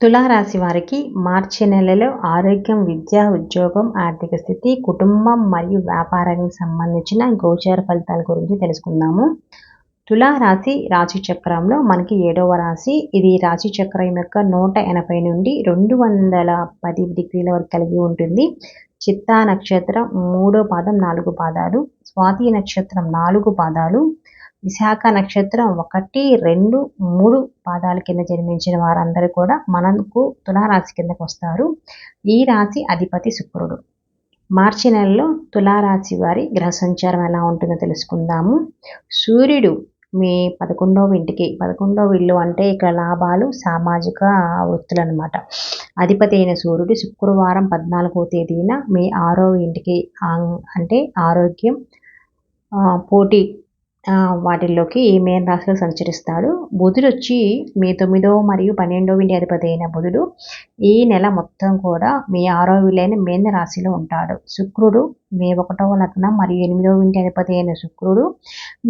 తులారాశి వారికి మార్చి నెలలో ఆరోగ్యం విద్య ఉద్యోగం ఆర్థిక స్థితి కుటుంబం మరియు వ్యాపారానికి సంబంధించిన గోచార ఫలితాల గురించి తెలుసుకుందాము. తులారాశి రాశి చక్రంలో మనకి ఏడవ రాశి. ఇది రాశి చక్రం యొక్క నూట ఎనభై నుండి రెండు వందల పది డిగ్రీల వరకు కలిగి ఉంటుంది. చిత్తా నక్షత్రం మూడో పాదం నాలుగు పాదాలు స్వాతి నక్షత్రం నాలుగు పాదాలు విశాఖ నక్షత్రం ఒకటి రెండు మూడు పాదాల కింద జన్మించిన వారందరూ కూడా మనకు తులారాశి కిందకు వస్తారు. ఈ రాశి అధిపతి శుక్రుడు. మార్చి నెలలో తులారాశి వారి గ్రహ సంచారం ఎలా ఉంటుందో తెలుసుకుందాము. సూర్యుడు మీ పదకొండవ ఇంటికి పదకొండవ ఇల్లు అంటే ఇక్కడ లాభాలు సామాజిక వృత్తులు అనమాట అధిపతి అయిన సూర్యుడు శుక్రవారం పద్నాలుగో తేదీన మీ ఆరో ఇంటికి అంటే ఆరోగ్యం పోటీ వాటిల్లోకి మేన్ రాశిలో సంచరిస్తాడు? బుధుడు వచ్చి మీ తొమ్మిదో మరియు పన్నెండవ ఇంటి అధిపతి అయిన బుధుడు ఈ నెల మొత్తం కూడా మీ ఆరో విలైన మేన రాశిలో ఉంటాడు. శుక్రుడు మీ ఒకటవ లగ్నం మరియు ఎనిమిదవ ఇంటి అధిపతి అయిన శుక్రుడు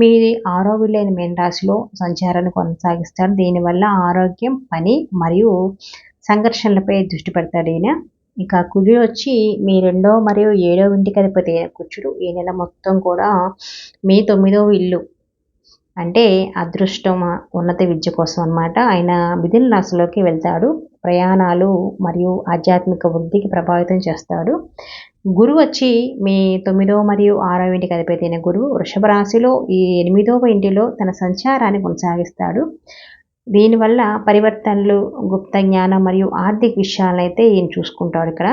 మీ ఆరో విలైన మేన రాశిలో సంచారాన్ని కొనసాగిస్తాడు. దీనివల్ల ఆరోగ్యం పని మరియు సంఘర్షణలపై దృష్టి పెడతాడు ఈయన. ఇక కుజుడు వచ్చి మీ రెండో మరియు ఏడవ ఇంటికి అధిపతి అయిన కుజుడు. ఈ నెల మొత్తం కూడా మీ తొమ్మిదవ ఇల్లు. అంటే అదృష్టం ఉన్నత విద్య కోసం అనమాట ఆయన మిథున రాశిలోకి వెళ్తాడు. ప్రయాణాలు మరియు ఆధ్యాత్మిక వృద్ధికి ప్రభావితం చేస్తాడు. గురువు వచ్చి మీ తొమ్మిదవ మరియు ఆరవ ఇంటికి అధిపతి అయిన గురువు వృషభ రాశిలో ఈ ఎనిమిదవ ఇంటిలో తన సంచారాన్ని కొనసాగిస్తాడు. దీనివల్ల పరివర్తనలు గుప్త జ్ఞానం మరియు ఆర్థిక విషయాలను అయితే ఈయన చూసుకుంటాడు ఇక్కడ.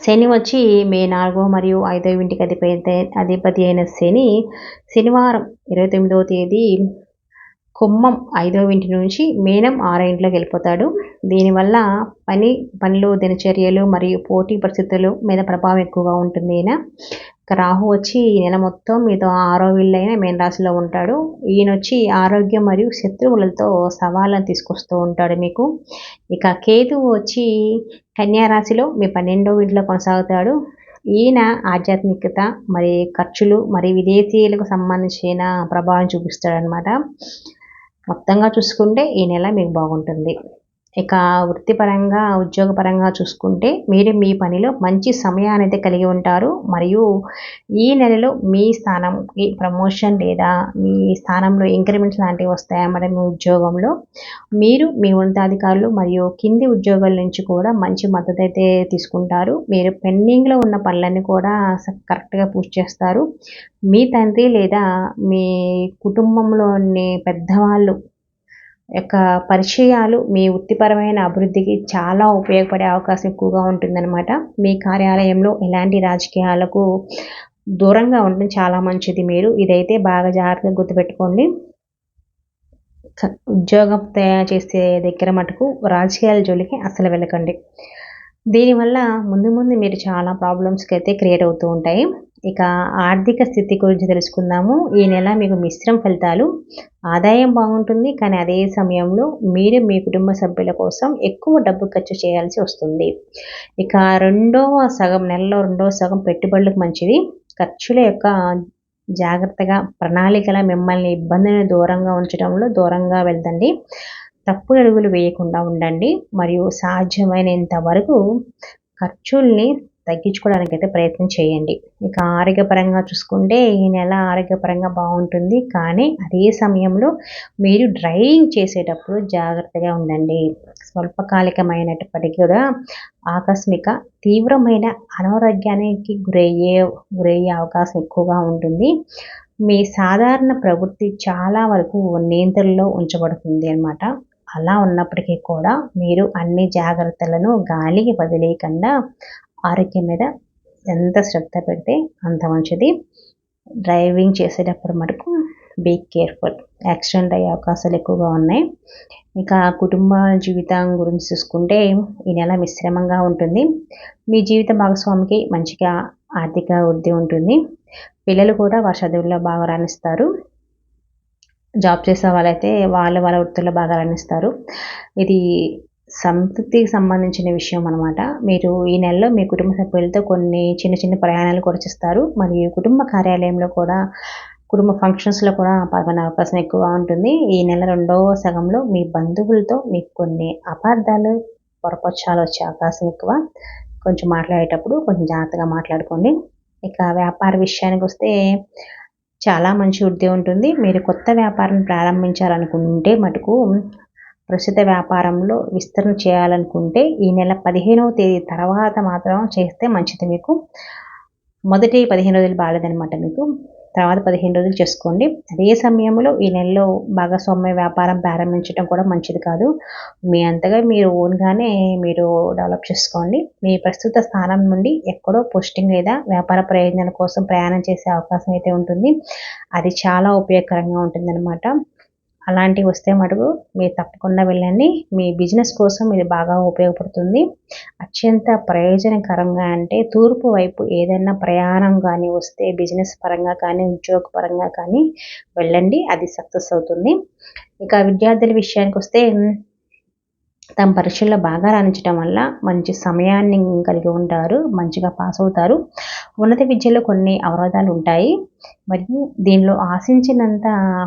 శని వచ్చి మే నాలుగో మరియు ఐదో ఇంటికి అధిపతి అధిపతి అయిన శని శనివారం ఇరవై తొమ్మిదవ తేదీ కుమ్మం ఐదవ ఇంటి నుంచి మీనం ఆరో ఇంట్లోకి వెళ్ళిపోతాడు. దీనివల్ల పని పనులు దినచర్యలు మరియు పోటీ పరిస్థితులు మీద ప్రభావం ఎక్కువగా ఉంటుంది ఈయన. రాహు వచ్చి ఈ నెల మొత్తం మీతో ఆరో వీళ్ళైన మేన రాశిలో ఉంటాడు. ఈయన వచ్చి ఆరోగ్యం మరియు శత్రువులతో సవాళ్ళను తీసుకొస్తూ ఉంటాడు మీకు. ఇక కేతువు వచ్చి కన్యారాశిలో మీ పన్నెండవ ఇంట్లో కొనసాగుతాడు. ఈయన ఆధ్యాత్మికత మరి ఖర్చులు మరి విదేశీయులకు సంబంధించిన ప్రభావం చూపిస్తాడనమాట మొత్తంగా చూసుకుంటే ఈ నెల మీకు బాగుంటుంది. ఇక వృత్తిపరంగా ఉద్యోగపరంగా చూసుకుంటే మీరు మీ పనిలో మంచి సమయాన్ని అయితే కలిగి ఉంటారు. మరియు ఈ నెలలో మీ స్థానంకి ప్రమోషన్ లేదా మీ స్థానంలో ఇంక్రిమెంట్స్ లాంటివి వస్తాయా మరి మీ ఉద్యోగంలో? మీరు మీ ఉన్నతాధికారులు మరియు కింది ఉద్యోగాల నుంచి కూడా మంచి మద్దతు అయితే తీసుకుంటారు. మీరు పెండింగ్లో ఉన్న పనులన్నీ కూడా కరెక్ట్గా పూర్తి చేస్తారు. మీ తండ్రి లేదా మీ కుటుంబంలోని పెద్దవాళ్ళు యొక్క పరిచయాలు మీ వృత్తిపరమైన అభివృద్ధికి చాలా ఉపయోగపడే అవకాశం ఎక్కువగా ఉంటుందన్నమాట. మీ కార్యాలయంలో ఎలాంటి రాజకీయాలకు దూరంగా ఉండడం చాలా మంచిది. మీరు ఇదైతే బాగా జాగ్రత్తగా గుర్తుపెట్టుకోండి. ఉద్యోగం తయారు చేసే దగ్గర మటుకు రాజకీయాల జోలికి అసలు వెళ్ళకండి. దీనివల్ల ముందు ముందు మీరు చాలా ప్రాబ్లమ్స్కి అయితే క్రియేట్ అవుతూ ఉంటాయి. ఇక ఆర్థిక స్థితి గురించి తెలుసుకుందాము. ఈ నెల మీకు మిశ్రమ ఫలితాలు ఆదాయం బాగుంటుంది కానీ అదే సమయంలో మీరు మీ కుటుంబ సభ్యుల కోసం ఎక్కువ డబ్బు ఖర్చు చేయాల్సి వస్తుంది. ఇక రెండవ సగం నెలలో రెండవ సగం పెట్టుబడులకు మంచిది. ఖర్చుల యొక్క జాగ్రత్తగా ప్రణాళికల మిమ్మల్ని ఇబ్బందిని దూరంగా ఉంచడంలో దూరంగా వెళ్తండి తప్పు అడుగులు వేయకుండా ఉండండి. మరియు సాధ్యమైనంత వరకు ఖర్చుల్ని తగ్గించుకోవడానికి అయితే ప్రయత్నం చేయండి. ఇక ఆరోగ్యపరంగా చూసుకుంటే ఈ నెల ఆరోగ్యపరంగా బాగుంటుంది. కానీ అదే సమయంలో మీరు డ్రైవింగ్ చేసేటప్పుడు జాగ్రత్తగా ఉండండి. స్వల్పకాలికమైనప్పటికీ కూడా ఆకస్మిక తీవ్రమైన అనారోగ్యానికి గురయ్యే గురయ్యే అవకాశం ఎక్కువగా ఉంటుంది. మీ సాధారణ ప్రవృత్తి చాలా వరకు నియంత్రణలో ఉంచబడుతుంది అనమాట అలా ఉన్నప్పటికీ కూడా మీరు అన్ని జాగ్రత్తలను గాలికి వదిలేయకుండా ఆరోగ్యం మీద ఎంత శ్రద్ధ పెడితే అంత మంచిది. డ్రైవింగ్ చేసేటప్పుడు మటుకు బీ కేర్ఫుల్ యాక్సిడెంట్ అయ్యే అవకాశాలు ఎక్కువగా ఉన్నాయి. ఇక కుటుంబ జీవితం గురించి చూసుకుంటే ఈ నెల మిశ్రమంగా ఉంటుంది. మీ జీవిత భాగస్వామికి మంచిగా ఆర్థిక వృద్ధి ఉంటుంది. పిల్లలు కూడా వారి చదువుల్లో బాగా రాణిస్తారు. జాబ్ చేసే వాళ్ళైతే వాళ్ళు వాళ్ళ వృత్తుల్లో బాగా రాణిస్తారు. ఇది సంతృప్తికి సంబంధించిన విషయం అనమాట మీరు ఈ నెలలో మీ కుటుంబ సభ్యులతో కొన్ని చిన్న చిన్న ప్రయాణాలు కూడా చేస్తారు. మరియు కుటుంబ కార్యాలయంలో కూడా కుటుంబ ఫంక్షన్స్లో కూడా పాల్గొనే అవకాశం ఎక్కువ ఉంటుంది. ఈ నెల రెండవ సగంలో మీ బంధువులతో మీకు కొన్ని అపార్థాలు పొరపక్షాలు వచ్చే అవకాశం ఎక్కువ. కొంచెం మాట్లాడేటప్పుడు కొంచెం జాగ్రత్తగా మాట్లాడుకోండి. ఇక వ్యాపార విషయానికి వస్తే చాలా మంచి వృద్ధి ఉంటుంది. మీరు కొత్త వ్యాపారం ప్రారంభించాలనుకుంటే మటుకు ప్రస్తుత వ్యాపారంలో విస్తరణ చేయాలనుకుంటే ఈ నెల పదిహేనవ తేదీ తర్వాత మాత్రం చేస్తే మంచిది మీకు. మొదటి పదిహేను రోజులు బాగాలేదనమాట మీకు. తర్వాత పదిహేను రోజులు చేసుకోండి. అదే సమయంలో ఈ నెలలో భాగస్వామ్య వ్యాపారం ప్రారంభించడం కూడా మంచిది కాదు. మీ అంతగా మీరు ఓన్గానే మీరు డెవలప్ చేసుకోండి. మీ ప్రస్తుత స్థానం నుండి ఎక్కడో పోస్టింగ్ లేదా వ్యాపార ప్రయోజనాల కోసం ప్రయాణం చేసే అవకాశం అయితే ఉంటుంది. అది చాలా ఉపయోగకరంగా ఉంటుందన్నమాట. అలాంటివి వస్తే మటుకు మీరు తప్పకుండా వెళ్ళండి. మీ బిజినెస్ కోసం ఇది బాగా ఉపయోగపడుతుంది. అత్యంత ప్రయోజనకరంగా అంటే తూర్పు వైపు ఏదైనా ప్రయాణం కానీ వస్తే బిజినెస్ పరంగా కానీ ఉద్యోగ పరంగా కానీ వెళ్ళండి. అది సక్సెస్ అవుతుంది. ఇక విద్యార్థుల విషయానికి వస్తే తమ పరీక్షల్లో బాగా రాణించడం వల్ల మంచి సమయాన్ని కలిగి ఉంటారు మంచిగా పాస్ అవుతారు. ఉన్నత విద్యలో కొన్ని అవరోధాలు ఉంటాయి. మరియు దీనిలో ఆశించినంత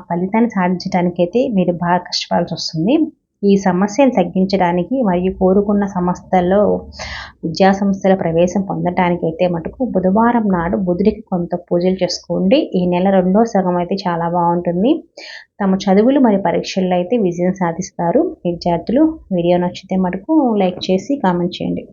ఫలితాన్ని సాధించడానికైతే మీరు బాగా కష్టపడాల్సి వస్తుంది. ఈ సమస్యలు తగ్గించడానికి మరియు కోరుకున్న సంస్థల్లో విద్యా సంస్థల ప్రవేశం పొందడానికి అయితే మటుకు బుధవారం నాడు బుధుడికి కొంత పూజలు చేసుకోండి. ఈ నెల రెండో సగం అయితే చాలా బాగుంటుంది. తమ చదువులు మరియు పరీక్షల్లో అయితే విజయం సాధిస్తారు. విద్యార్థులు వీడియో నచ్చితే మటుకు లైక్ చేసి కామెంట్ చేయండి.